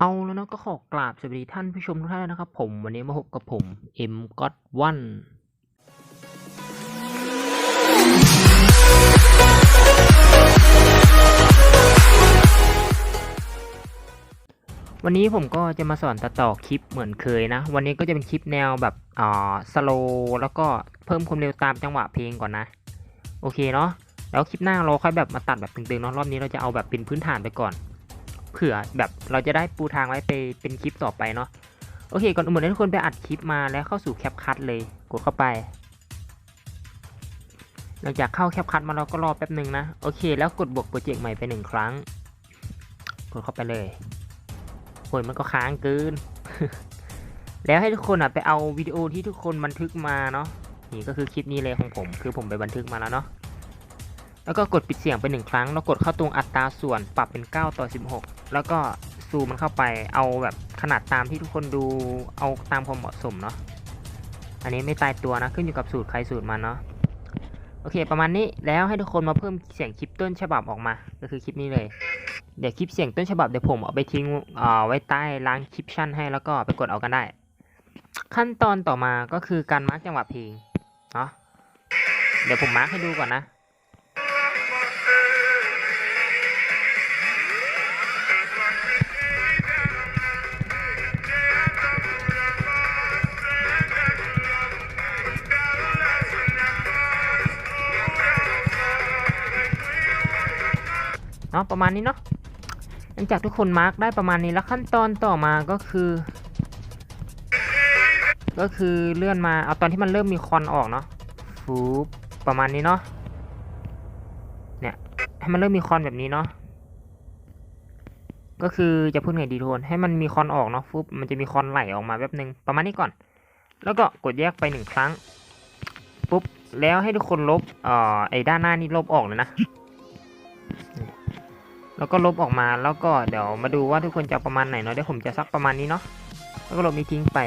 เอาแล้วนะก็ขอกราบสวัสดีท่านผู้ชมทุกท่านนะครับ ผมวันนี้มาพบกับผม M God One วัน วันนี้ผมก็จะมาสอนตัดต่อคลิปเหมือนเคยนะ วันนี้ก็จะเป็นคลิปแนวแบบอ่าสโลแล้วก็เพิ่มความเร็วตามจังหวะเพลงก่อนนะ โอเคเนาะแล้วคลิปหน้าเราค่อยแบบมาตัดแบบตึงๆเนาะรอบนี้เราจะเอาแบบเป็นพื้นฐานไปก่อน เผื่อแบบเราจะได้ปูทางไว้ไปเป็นคลิปต่อไปเนาะโอเค ก่อนอื่นให้ทุกคนไปอัดคลิปมาแล้วเข้าสู่แคปคัทเลยกดเข้าไปหลังจากเข้าแคปคัทมาเราก็รอแป๊บหนึ่งนะ โอเค แล้วกดบวกโปรเจกต์ใหม่ไปหนึ่งครั้ง กดเข้าไปเลย โอ้ยมันก็ค้างเกิน แล้วให้ทุกคนอะไปเอาวิดีโอที่ทุกคนบันทึกมาเนาะนี่ก็คือคลิปนี้เลยของผม คือผมไปบันทึกมาแล้วเนาะแล้วก็กดปิดเสียงไปหนึ่งครั้งแล้วกดเข้าตรงอัตราส่วนปรับเป็น 9 ต่อ 16 แล้วก็ซูมมันเข้าไปเอาแบบขนาดตามที่ทุกคนดูเอาตามความเหมาะสมเนาะอันนี้ไม่ตายตัวนะขึ้นอยู่กับสูตรใครสูตรมันเนาะโอเค ประมาณนี้แล้วให้ทุกคนมาเพิ่มเสียงคลิปต้นฉบับออกมา ก็คือคลิปนี้เลย เดี๋ยวคลิปเสียงต้นฉบับเดี๋ยวผมเอาไปทิ้งเอ่อไว้ใต้ล้างคลิปชั่นให้แล้วก็ไปกดเอากันได้ ขั้นตอนต่อมาก็คือการมาร์กจังหวะเพลงเนาะเดี๋ยวผมมาร์กให้ดูก่อนนะเนาะประมาณนี้เนาะ หลังจากทุกคนมาร์กได้ประมาณนี้แล้วขั้นตอนต่อมาก็คือ ก็คือเลื่อนมาเอาตอนที่มันเริ่มมีควันออกเนาะฟูบประมาณนี้เนาะเนี่ยให้มันเริ่มมีควันแบบนี้เนาะก็คือจะพูดไงดีทุกคนให้มันมีควันออกเนาะฟุบมันจะมีควันไหลออกมาแบบนึงประมาณนี้ก่อน แล้วก็กดแยกไปหนึ่งครั้งปุ๊บแล้วให้ทุกคนลบเอ่อไอ้ด้านหน้านี่ลบออกเลยนะ แล้วก็ลบออกมาแล้วก็เดี๋ยวมาดูว่าทุกคนจะประมาณไหนเนาะเดี๋ยวผมจะซักประมาณนี้เนาะแล้วก็ลบนี้ทิ้งไป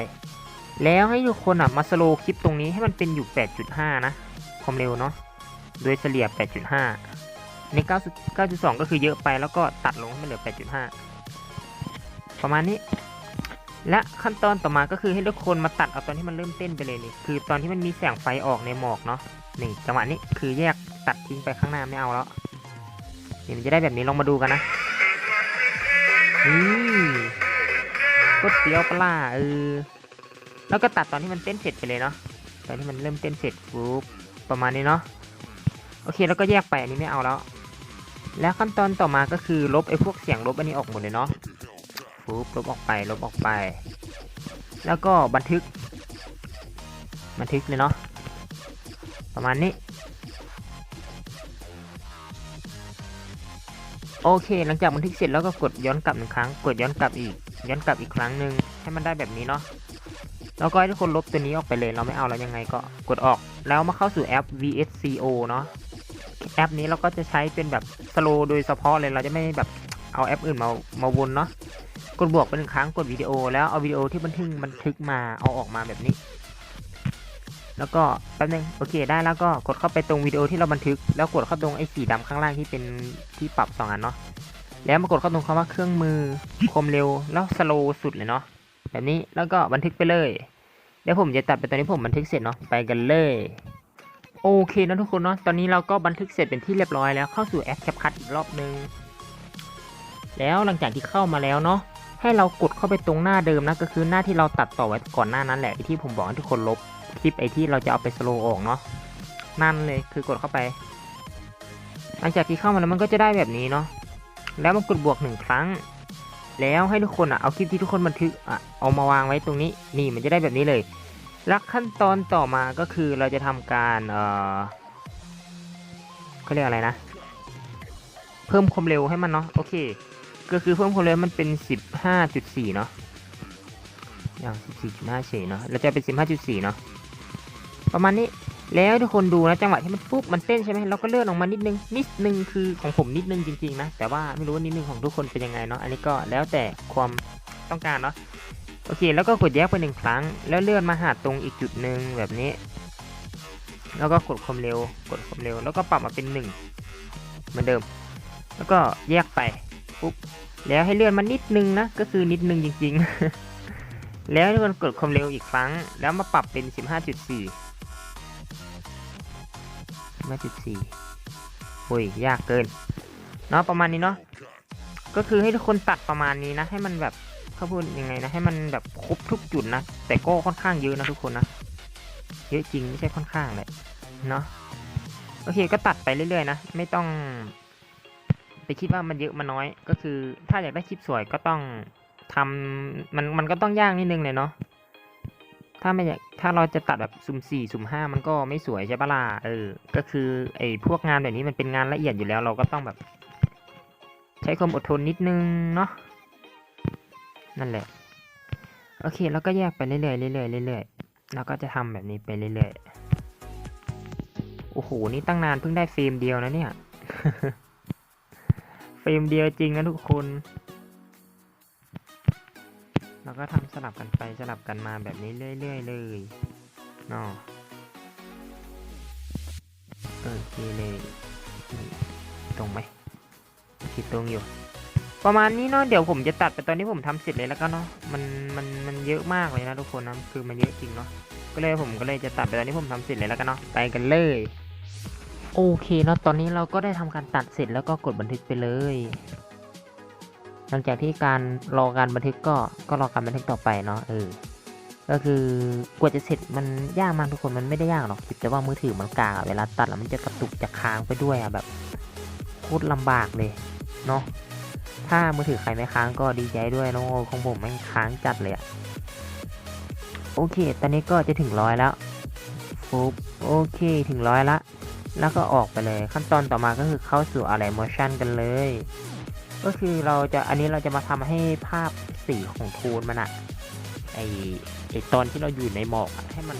แล้วให้ทุกคนอะมาสโลคลิปตรงนี้ให้มันเป็นอยู่ 8.5 นะความเร็วเนาะโดยเฉลี่ย 8.5 ใน9 9.2 ก็คือเยอะไปแล้วก็ตัดลงให้มันเหลือ 8.5 ประมาณนี้ และขั้นตอนต่อมาก็คือให้ทุกคนมาตัดเอาตอนที่มันเริ่มเต้นไปเลยนี่คือตอนที่มันมีแสงไฟออกในหมอกเนาะนี่จังหวะนี้คือแยกตัดทิ้งไปข้างหน้าไม่เอาแล้ว นี่มันจะได้แบบนี้ลองมาดูกันนะนี่ก็เสียวปลาเออแล้วก็ตัดตอนที่มันเต้นเสร็จไปเลยเนาะตอนที่มันเริ่มเต้นเสร็จปุ๊บประมาณนี้เนาะโอเคแล้วก็แยกไปอันนี้ไม่เอาแล้ว แล้วขั้นตอนต่อมาก็คือลบไอ้พวกเสียงลบอันนี้ออกหมดเลยเนาะปุ๊บลบออกไปลบออกไป แล้วก็บันทึก บันทึกเลยเนาะประมาณนี้ โอเค หลังจากบันทึกเสร็จแล้วก็กดย้อนกลับหนึ่งครั้ง กดย้อนกลับอีก ย้อนกลับอีกครั้งหนึ่งให้มันได้แบบนี้เนาะ แล้วก็ให้ทุกคนลบตัวนี้ออกไปเลย เราไม่เอาแล้วยังไงก็กดออก แล้วมาเข้าสู่แอป VSCO เนาะ แอปนี้เราก็จะใช้เป็นแบบสโลโดยเฉพาะเลย เราจะไม่แบบเอาแอปอื่นมา มาวนเนาะ กดบวกไปหนึ่งครั้ง กดวิดีโอ แล้วเอาวิดีโอที่บันทึกบันทึกมา เอาออกมาแบบนี้ แล้วก็แป๊บนึงโอเคได้แล้วก็กดเข้าไปตรงวิดีโอที่เราบันทึก แล้วกดเข้าตรงไอ้สีดำข้างล่างที่เป็นที่ปรับสองอันเนาะแล้วมากดเข้าตรงคำว่าเครื่องมือความเร็วแล้วสโลว์สุดเลยเนาะแบบนี้แล้วก็บันทึกไปเลยเดี๋ยวผมจะตัดไปตอนนี้ผมบันทึกเสร็จเนาะไปกันเลยโอเคนะทุกคนเนาะตอนนี้เราก็บันทึกเสร็จเป็นที่เรียบร้อยแล้วเข้าสู่แอป CapCut อีกรอบนึงแล้วหลังจากที่เข้ามาแล้วเนาะให้เรากดเข้าไปตรงหน้าเดิมนะก็คือหน้าที่เราตัดต่อไว้ก่อนหน้านั้นแหละที่ผมบอกให้ทุกคนลบ คลิปไอที่เราจะเอาไปสโลว์ออกเนาะนั่นเลยคือกดเข้าไป หลังจากที่เข้ามาแล้วมันก็จะได้แบบนี้เนาะแล้วมันกดบวกหนึ่งครั้ง แล้วให้ทุกคนอะเอาคลิปที่ทุกคนบันทึกอะเอามาวางไว้ตรงนี้นี่มันจะได้แบบนี้เลยและขั้นตอนต่อมาก็คือเราจะทำการเอ่อเขาเรียกอะไรนะ เพิ่มความเร็วให้มันเนาะโอเค ก็คือเพิ่มความเร็วมันเป็นสิบห้าจุดสี่เนาะอย่างสิบสี่จุดห้าเฉยเนาะเราจะเป็นสิบห้าจุดสี่เนาะ ประมาณนี้แล้วทุกคนดูนะจังหวะที่มันปุ๊บมันเต้นใช่ไหมเราก็เลื่อนออกมานิดนึงนิดนึงคือของผมนิดนึงจริงๆนะแต่ว่าไม่รู้ว่านิดนึงของทุกคนเป็นยังไงเนาะอันนี้ก็แล้วแต่ความต้องการเนาะโอเค แล้วก็กดแยกไปหนึ่งครั้ง แล้วเลื่อนมาหาตรงอีกจุดหนึ่งแบบนี้ แล้วก็กดความเร็วกดความเร็ว แล้วก็ปรับมาเป็นหนึ่งเหมือนเดิม แล้วก็แยกไปปุ๊บแล้วให้เลื่อนมานิดนึงนะก็คือนิดนึงจริง ๆ แล้วทุกคนกดความเร็วอีกครั้ง แล้วมาปรับเป็น 15.4 15.4โอ้ยยากเกิน เนาะประมาณนี้เนาะ ก็คือให้ทุกคนตัดประมาณนี้นะ ให้มันแบบเขาพูดยังไงนะ ให้มันแบบครบทุกจุดนะ แต่ก็ค่อนข้างเยอะนะทุกคนนะ เยอะจริงไม่ใช่ค่อนข้างเลยเนาะ โอเคก็ตัดไปเรื่อยๆนะ ไม่ต้อง ไปคิดว่ามันเยอะมันน้อย ก็คือถ้าอยากได้คลิปสวยก็ต้องทำมันมันก็ต้องยากนิดนึงเลยเนาะ ถ้าไม่อยากถ้าเราจะตัดแบบสุ่มสี่สุ่มห้ามันก็ไม่สวยใช่ปะล่ะเออ ก็คือไอ้พวกงานแบบนี้มันเป็นงานละเอียดอยู่แล้ว เราก็ต้องแบบ ใช้ความอดทนนิดนึงเนาะนั่นแหละ โอเคแล้วก็แยกไปเรื่อยๆเรื่อยๆเรื่อยๆแล้วก็จะทำแบบนี้ไปเรื่อยๆโอ้โหนี่ตั้งนานเพิ่งได้เฟรมเดียวนะเนี่ยเฟรมเดียวจริงนะทุกคน แล้วก็ทำสลับกันไปสลับกันมาแบบนี้เรื่อยๆเลยเนาะโอเคเลยตรงไหมคิดตรงอยู่ ประมาณนี้เนาะเดี๋ยวผมจะตัดไปตอนที่ผมทำเสร็จเลยแล้วก็เนาะมันมันมันเยอะมากเลยนะทุกคนนะคือมันเยอะจริงเนาะก็เลยผมก็เลยจะตัดไปตอนที่ผมทำเสร็จเลยแล้วกันเนาะไปกันเลยโอเคเนาะตอนนี้เราก็ได้ทำการตัดเสร็จแล้วก็กดบันทึกไปเลย หลังจากที่การรอการบันทึกก็ก็รอการบันทึกต่อไปเนาะเออก็คือกว่าจะเสร็จมันยากมากทุกคนมันไม่ได้ยากหรอกคิดแต่ว่ามือถือมันกากเวลาตัดแล้วมันจะกระตุกจะค้างไปด้วยอะแบบโคตรลำบากเลยเนาะถ้ามือถือใครไม่ค้างก็ดีใจด้วยเนอะของผมแม่งค้างจัดเลยอะโอเค ตอนนี้ก็จะถึงร้อยแล้วฟุบโอเคถึงร้อยละ แล้วก็ออกไปเลย ขั้นตอนต่อมาก็คือเข้าสู่อะไร motion กันเลย ก็คือเราจะอันนี้เราจะมาทำให้ภาพสีของโทนมันอะไอไอตอนที่เราอยู่ในหมอกอให้มัน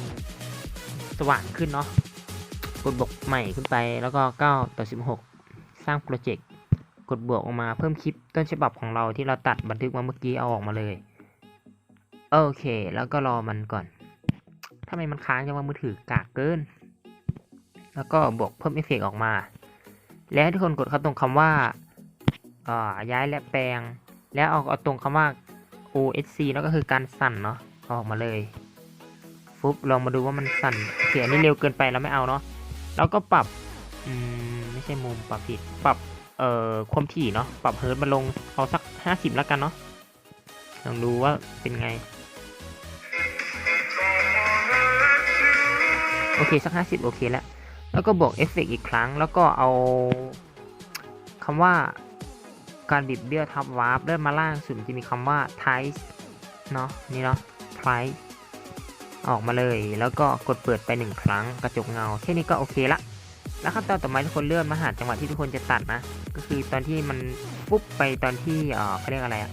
สว่างขึ้นเนาะกดบวกใหม่ขึ้นไปแล้วก็9ต่อ16 สร้างโปรเจกต์กดบวกออกมาเพิ่มคลิปต้นฉบับของเราที่เราตัดบันทึกมาเมื่อกี้เอาออกมาเลยโอเค แล้วก็รอมันก่อนทำไมมันค้างจังว่ามือถือกากเกิน แล้วก็บวกเพิ่มเอฟเฟกต์ออกมา แล้วทุกคนกดเข้าตรงคำว่า ย้ายและแปลง แล้วเอาเอาตรงคำว่า OSC แล้วก็คือการสั่นเนาะออกมาเลยฟุบลองมาดูว่ามันสั่นเขียนนี่เร็วเกินไปแล้วไม่เอาเนาะแล้วก็ปรับอืมไม่ใช่มุมปรับผิดปรับเอ่อความถี่เนาะปรับเฮิร์ตมาลงเอาสักห้าสิบแล้วกันเนาะลองดูว่าเป็นไง โอเค สักห้าสิบโอเคแล้ว แล้วก็บวกเอฟเฟกอีกครั้ง แล้วก็เอาคำว่า การบิดเบี้ยวทับวาร์ปเลื่อนมาล่างสุดจะมีคำว่า t i เนาะนี่เนาะ t i ออกมาเลย แล้วก็กดเปิดไปหนึ่งครั้งกระจกเงาแค่นี้ก็โอเคละ แล้วขั้นตอนต่อมาทุกคนเลื่อนมาหาจังหวะที่ทุกคนจะตัดนะ ก็คือตอนที่มันปุ๊บไปตอนที่เออเขาเรียกอะไรอะ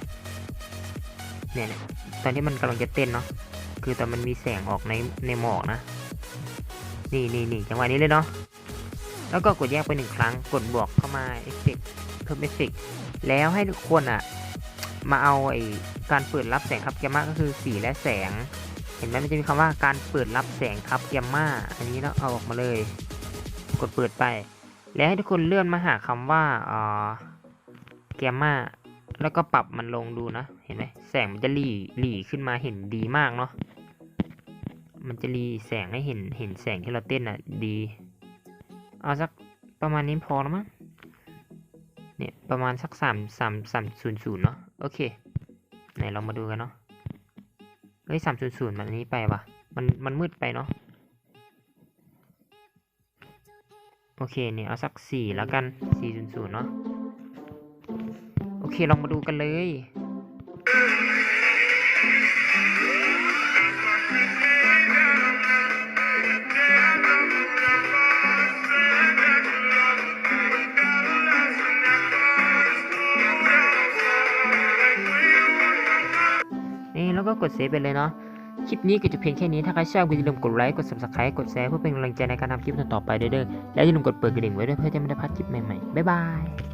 เนี่ยเนี่ยตอนที่มันกำลังจะเต้นเนาะคือตอนมันมีแสงออกในในหมอกนะ นี่นี่นี่จังหวะนี้เลยเนาะ แล้วก็กดแยกไปหนึ่งครั้ง กดบวกเข้ามาเอฟเฟกเพิ่มเอฟเฟกแล้วให้ทุกคนอะ มาเอาไอ้การเปิดรับแสงครับแกมมาก็คือสีและแสง เห็นไหมมันจะมีคำว่าการเปิดรับแสงครับแกมมาอันนี้เราเอาออกมาเลย กดเปิดไป แล้วให้ทุกคนเลื่อนมาหาคำว่าอ่อแกมมาแล้วก็ปรับมันลงดูนะ เห็นไหมแสงมันจะหลีหลีขึ้นมาเห็นดีมากเนาะมันจะรีแสงให้เห็นเห็นแสงที่เราเต้นอะดี เอาสักประมาณนี้พอแล้วมั้งเนี่ยประมาณสักสามสามสามศูนย์ศูนย์เนาะโอเคไหนเรามาดูกันเนาะเฮ้ยสามศูนย์ศูนย์มันอันนี้ไปวะมันมันมืดไปเนาะโอเคเนี่ยเอาสักสี่แล้วกันสี่ศูนย์ศูนย์เนาะโอเคลองมาดูกันเลย ก็กดเซฟไปเลยเนาะคลิปนี้ก็จะเพียงแค่นี้ถ้าใครชอบก็อย่าลืมกดไลค์กด subscribe กดแชร์เพื่อเป็นกำลังใจในการทำคลิปต่อๆไปเด้อๆและอย่าลืมกดเปิดกระดิ่งไว้ด้วยเพื่อจะไม่ได้พลาดคลิปใหม่ๆบ๊ายบาย